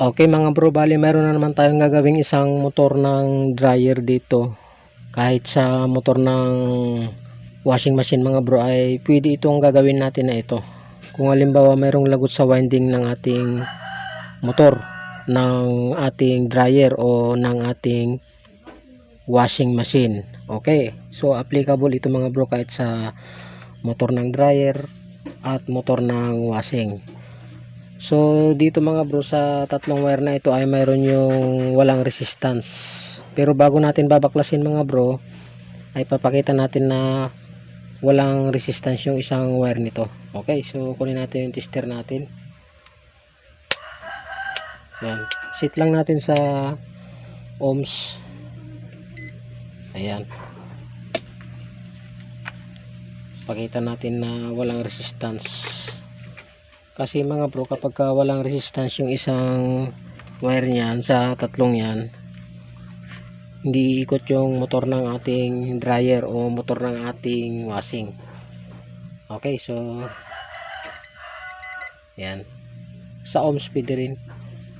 Okay mga bro, bali meron na naman tayong gagawing isang motor ng dryer dito. Kahit sa motor ng washing machine mga bro ay pwede itong gagawin natin na ito. Kung halimbawa mayroong lagot sa winding ng ating motor, ng ating dryer o ng ating washing machine. Okay, so applicable ito mga bro kahit sa motor ng dryer at motor ng washing. So dito mga bro sa tatlong wire na ito ay mayroon yung walang resistance. Pero bago natin babaklasin mga bro ay papakita natin na walang resistance yung isang wire nito. Okay, so kunin natin yung tester natin. Yan. Sit lang natin sa ohms. Ayan. Pakita natin na walang resistance kasi mga bro kapag ka walang resistance yung isang wire niyan sa tatlong yan hindi ikot yung motor ng ating dryer o motor ng ating washing. Okay so yan. Sa ohm speed rin.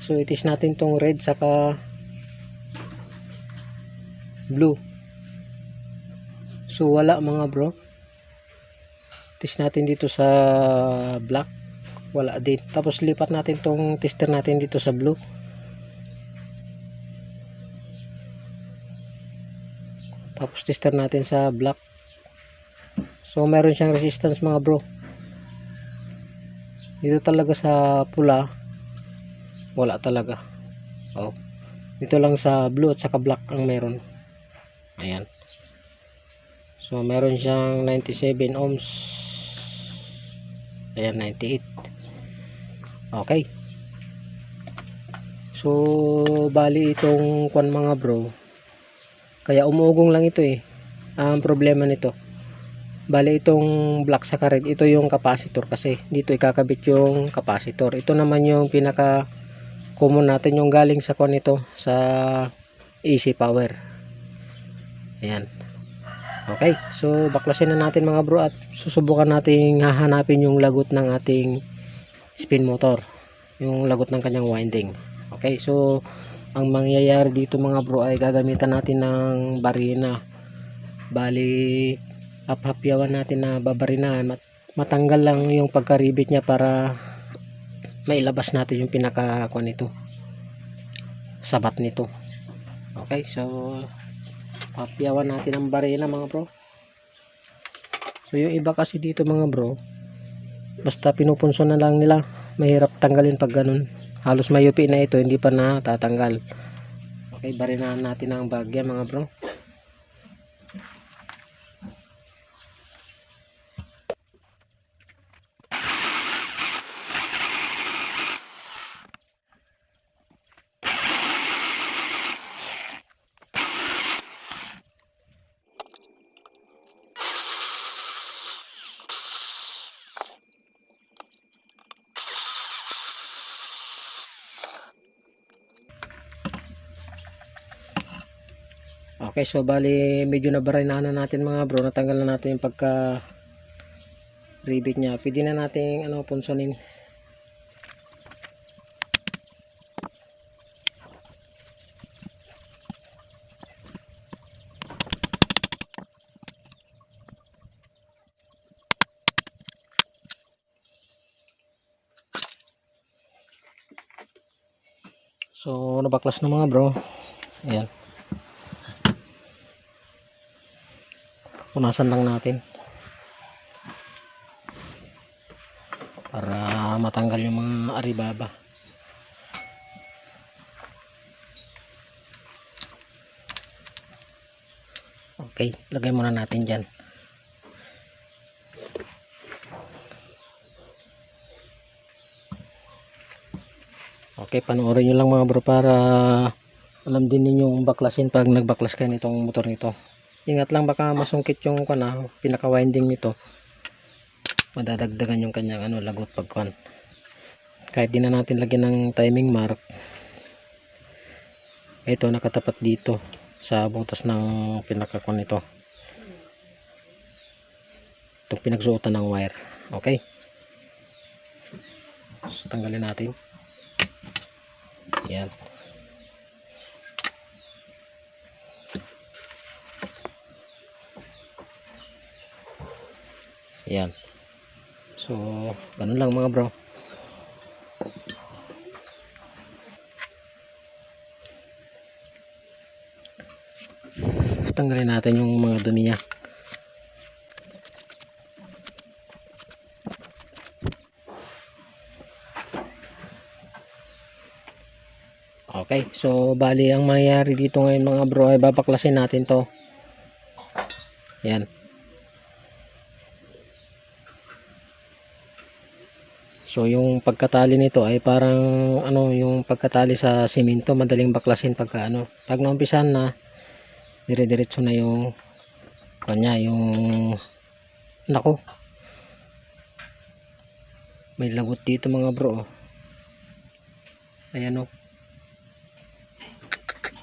So itis natin tong red saka blue. So wala mga bro. Itis natin dito sa black wala din. Tapos lipat natin tong tester natin dito sa blue. Tapos tester natin sa black. So meron siyang resistance mga bro. Dito talaga sa pula wala talaga. Oh. Dito lang sa blue at saka black ang meron. Ayan. So meron siyang 97 ohms. Ayan 98 Okay. So, bali itong kwan mga bro. Kaya umuugong lang ito eh. Ang problema nito. Bali itong black sa red, ito yung capacitor kasi. Dito ikakabit yung capacitor. Ito naman yung pinaka common natin yung galing sa kwan ito sa AC power. Ayan. Okay. So, baklasin na natin mga bro at susubukan natin hahanapin yung lagot ng ating spin motor yung lagot ng kanyang winding. Okay so ang mangyayari dito mga bro ay gagamitan natin ng barina. Bali aphapyawan natin na babarinahan. Mat matanggal lang yung pagkaribit niya para mailabas natin yung pinaka kuan nito. Sabat nito. Okay so hapyawan natin ang barina mga bro. So yung iba kasi dito mga bro basta pinupunso na lang nila. Mahirap tanggalin pag ganun. Halos mayupi na ito hindi pa natatanggal. Okay barinahan natin ang bagya mga bro Okay, so bali medyo nabarinahan na natin mga bro. Natanggal na natin yung pagka rivet niya. Pwede na natin ano punsonin. So, nabaklas na mga bro. Ayan. Punasan lang natin. Para matanggal yung mga aribaba. Okay lagay muna natin dyan. Okay panoorin nyo lang mga bro para alam din ninyong baklasin pag nagbaklas kayo nitong motor nito ingat lang baka masungkit yung kana pinaka winding nito. Madadagdagan yung kanyang ano lagot pagkuan kahit di na natin lagyan ng timing mark ito nakatapat dito sa butas ng pinakakuan nito. Itong pinagsuotan ng wire. Okay? So tanggalin natin. Yan. Yan. So, ganun lang mga bro. Tanggalin natin yung mga dumi niya. Okay, so bali ang mangyayari dito ngayon mga bro ay babaklasin natin to. Yan. So yung pagkatali nito ay parang ano yung pagkatali sa simento madaling baklasin pagka ano. Pag naumpisan na dire-diretso na yung kanya yung nako. May lagot dito mga bro. oh. Ayan oh.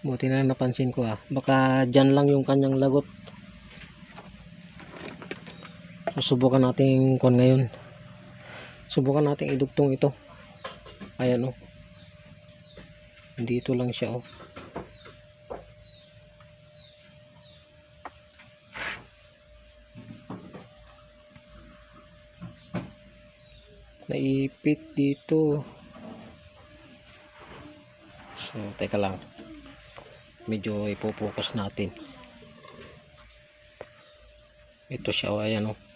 Buti na napansin ko ah. Baka dyan lang yung kanyang lagot. Susubukan natin kon ngayon. Subukan natin idugtong ito. Ayan oh. Dito lang siya oh. Naipit dito. So, teka lang medyo ipopokus natin ito siya o ayan o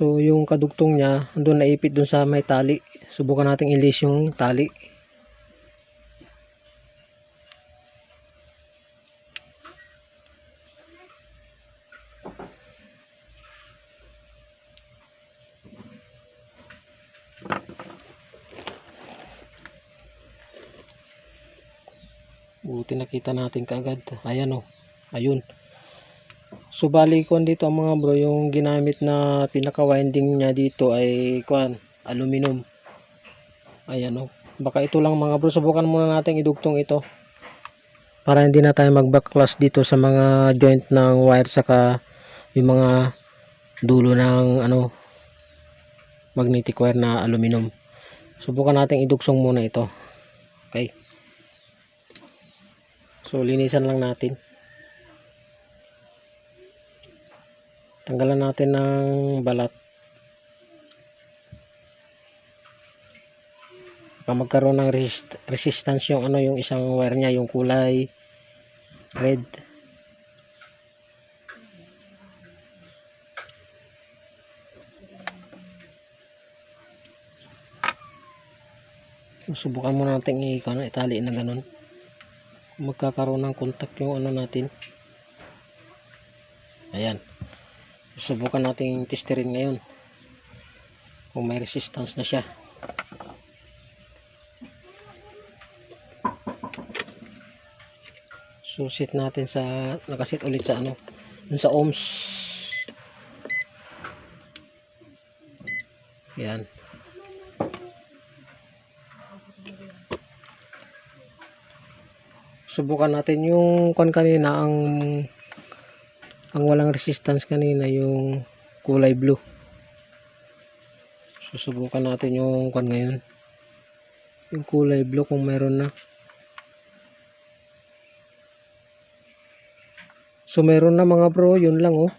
so yung kadugtong niya andun naipit dun sa may tali. Subukan natin ilis yung tali. Buti nakita natin kaagad. Ayan o ayun so bali kuan dito mga bro yung ginamit na pinaka winding niya dito ay kuan aluminum. Ayan o baka ito lang mga bro subukan muna natin idugtong ito. Para hindi na tayo mag backlash dito sa mga joint ng wire saka yung mga dulo ng ano magnetic wire na aluminum. Subukan natin idugsong muna ito. Okay. So, linisan lang natin. Tanggalan natin ng balat. Baka magkaroon ng resist resistance yung ano yung isang wire niya, yung kulay red. Subukan mo natin i-ano, itali na ganun magkakaroon ng contact yung ano natin ayan subukan natin testerin ngayon kung may resistance na siya. Susit natin sa nakasit ulit sa ano sa ohms. Yan. Subukan natin yung kon kanina ang ang walang resistance kanina yung kulay blue. Susubukan natin yung kon ngayon. Yung kulay blue kung meron na. So meron na mga bro. Yun lang oh.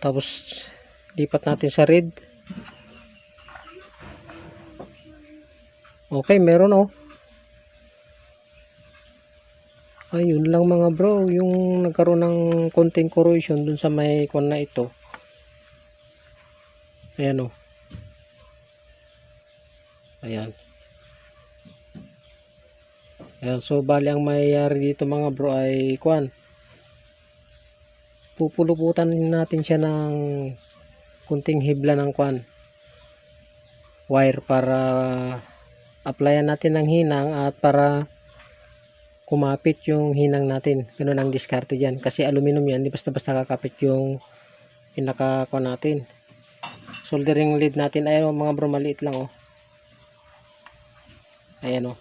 Tapos lipat natin sa red. Okay meron oh ayun lang mga bro yung nagkaroon ng konting corrosion dun sa may kon na ito. Ayan o ayan. Ayan so bali ang mayayari dito mga bro ay kwan pupuluputan natin siya ng kunting hibla ng kwan wire para applyan natin ng hinang at para kumapit yung hinang natin. Ganun ang diskarte dyan. Kasi aluminum yan, di basta-basta kakapit yung pinaka ko natin. Soldering lead natin, ayan o, mga bro, maliit lang o. Ayan o.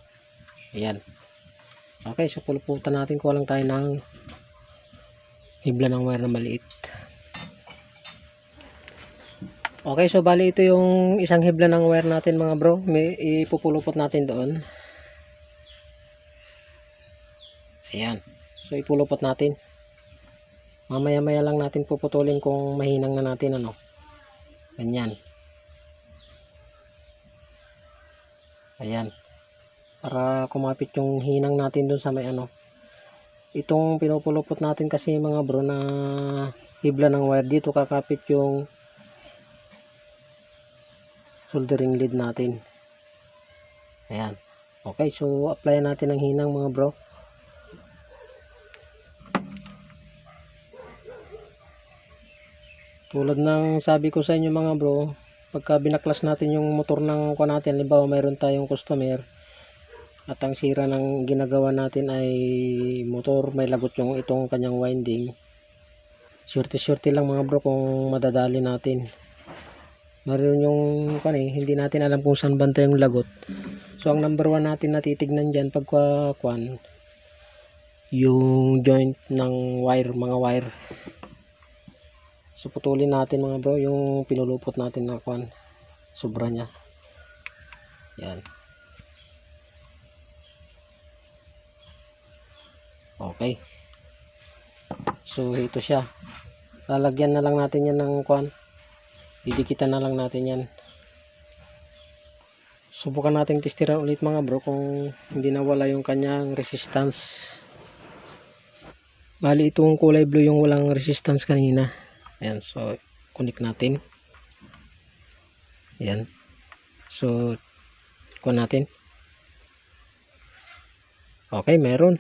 Ayan. Okay, so puluputan natin ko lang tayo ng hibla ng wire na maliit. Okay, so bali ito yung isang hibla ng wire natin mga bro. May ipupulupot natin doon. Ayan. So ipulupot natin. Mamaya-maya lang natin puputulin kung mahinang na natin ano. Ganyan. Ayan. Para kumapit yung hinang natin doon sa may ano. Itong pinupulupot natin kasi mga bro na hibla ng wire dito kakapit yung soldering lead natin. Ayan. Okay, so apply natin ang hinang mga bro. Tulad ng sabi ko sa inyo mga bro, pagka binaklas natin yung motor ng kuha natin, halimbawa mayroon tayong customer at ang sira ng ginagawa natin ay motor, may lagot yung itong kanyang winding. Swerte-swerte lang mga bro kung madadali natin. Mayroon yung kan eh, hindi natin alam kung saan banta yung lagot. So ang number one natin na titignan dyan pagka kwan, yung joint ng wire, mga wire. So putulin natin mga bro yung pinulupot natin na kwan. Sobra niya. Yan. Okay. So ito siya. Lalagyan na lang natin yan ng kwan. Didikitan na lang natin yan. Subukan nating testiran ulit mga bro kung hindi nawala yung kanyang resistance. Bali itong kulay blue yung walang resistance kanina. Ayan, so connect natin. Ayan. So, kuha natin. Okay, meron.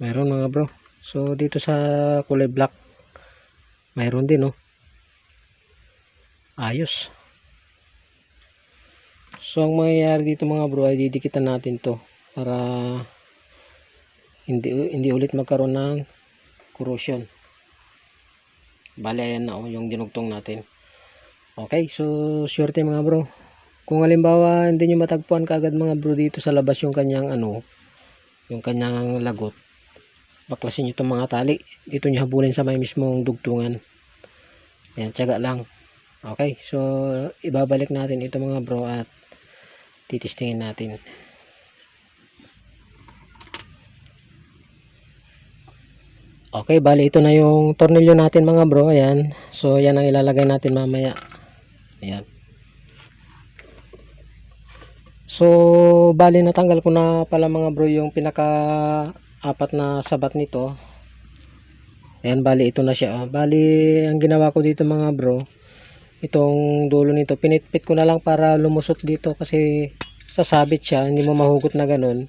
Meron mga bro. So, dito sa kulay black, mayroon din, oh. Ayos. So, ang mangyayari dito mga bro, ay didikitan natin to para hindi hindi ulit magkaroon ng corrosion. Bale, ayan na, oh, yung dinugtong natin. Okay, so, swerte mga bro. Kung halimbawa, hindi nyo matagpuan kagad mga bro dito sa labas yung kanyang ano, yung kanyang lagot, baklasin nyo itong mga tali dito nyo habulin sa may mismong dugtungan yan tiyaga lang okay so ibabalik natin ito mga bro at titistingin natin okay bali ito na yung tornilyo natin mga bro. Ayan. So yan ang ilalagay natin mamaya. Ayan. So bali natanggal ko na pala mga bro yung pinaka apat na sabat nito. Ayan bali ito na siya. Oh. bali ang ginawa ko dito mga bro itong dulo nito pinitpit ko na lang para lumusot dito kasi sasabit siya hindi mo mahugot na ganun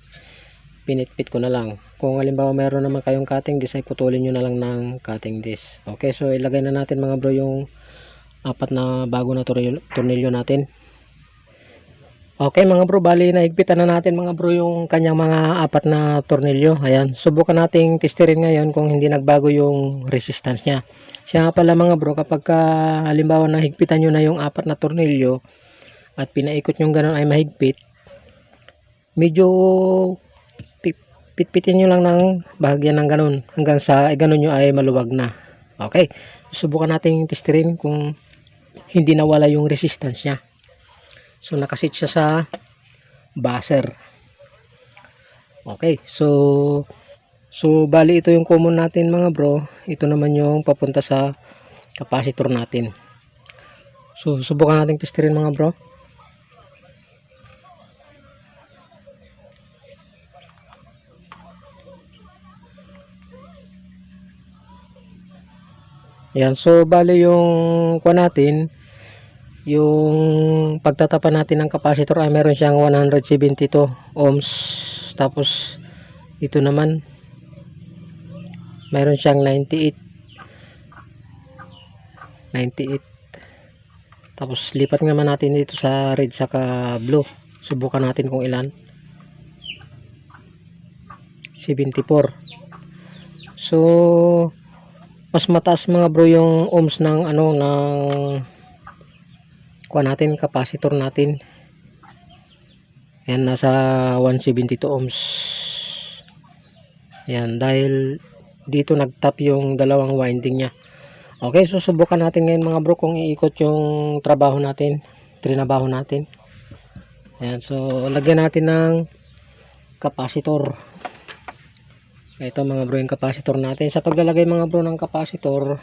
pinitpit ko na lang kung halimbawa meron naman kayong cutting disc ay putulin nyo na lang ng cutting disc okay so ilagay na natin mga bro yung apat na bago na tornilyo, natin Okay mga bro, bali naigpitan na natin mga bro yung kanyang mga apat na tornilyo. Ayan, subukan nating testerin ngayon kung hindi nagbago yung resistance niya. Siya pala mga bro, kapag ka, halimbawa nahigpitan nyo na yung apat na tornilyo at pinaikot yung ganun ay mahigpit, medyo pitpitin nyo lang ng bahagyan ng ganun hanggang sa eh, ganun nyo ay maluwag na. Okay, subukan nating testerin kung hindi nawala yung resistance niya. So nakasit siya sa buzzer. Okay, so so bali ito yung common natin mga bro. Ito naman yung papunta sa capacitor natin. So subukan nating testerin mga bro. Yan, so bali yung kuha natin yung pagtatapan natin ng capacitor ay meron siyang 172 ohms. Tapos ito naman meron siyang 98 98 tapos lipat naman natin dito sa red saka blue. Subukan natin kung ilan. 74 so mas mataas mga bro yung ohms ng ano ng kuha natin capacitor natin. Yan nasa 172 ohms. Yan dahil dito nagtap yung dalawang winding niya. Okay susubukan natin ngayon mga bro kung iikot yung trabaho natin trinabaho natin. Ayan so lagyan natin ng capacitor ito mga bro yung capacitor natin. Sa paglalagay mga bro ng capacitor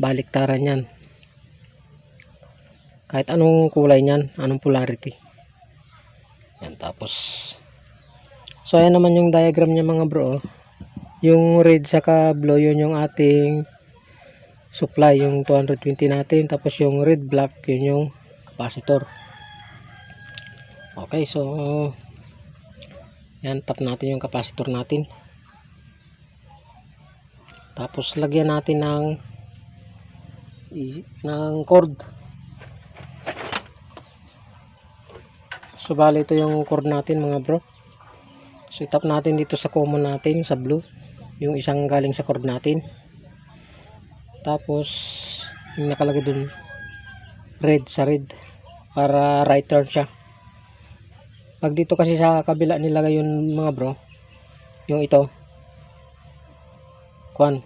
baliktaran yan. Kahit anong kulay niyan anong polarity. Yan tapos. So ayan naman yung diagram niya mga bro oh. yung red saka blue yun yung ating supply yung 220 natin. Tapos yung red black yun yung capacitor. Okay so yan tap natin yung capacitor natin. Tapos lagyan natin ng ng cord. So ito yung cord natin mga bro. So itap natin dito sa common natin sa blue. Yung isang galing sa cord natin. Tapos yung nakalagay dun red sa red. Para right turn siya pag dito kasi sa kabila nilagay yung mga bro yung ito kwan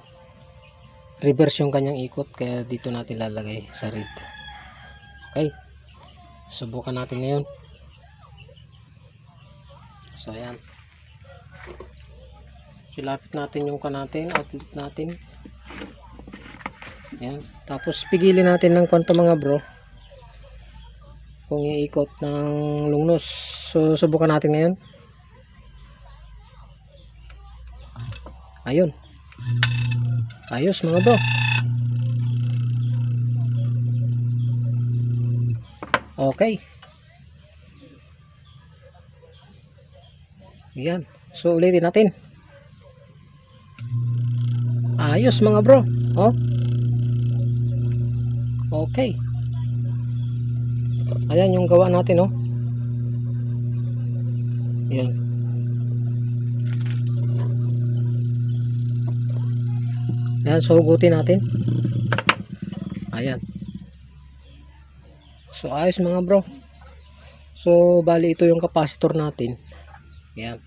reverse yung kanyang ikot kaya dito natin lalagay sa red. Okay? Subukan natin ngayon. So ayan. Silapit natin yung kan natin outlet natin. Ayan. Tapos pigilin natin ng kwanto mga bro kung iikot ng lungnos so subukan natin ngayon. Ayun. Ayos mga bro. Okay. Yan so ulitin natin. Ayos mga bro. Oh. Okay ayan yung gawa natin oh yan Ayan, so hugutin natin. Ayan. So, ayos mga bro. So, bali ito yung capacitor natin. Ayan.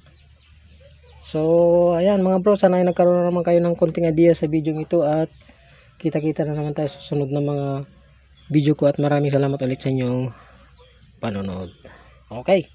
So, ayan mga bro, sana ay nagkaroon na naman kayo ng konting idea sa video ito at kita-kita na naman tayo susunod na mga video ko at maraming salamat ulit sa inyong panonood. Okay.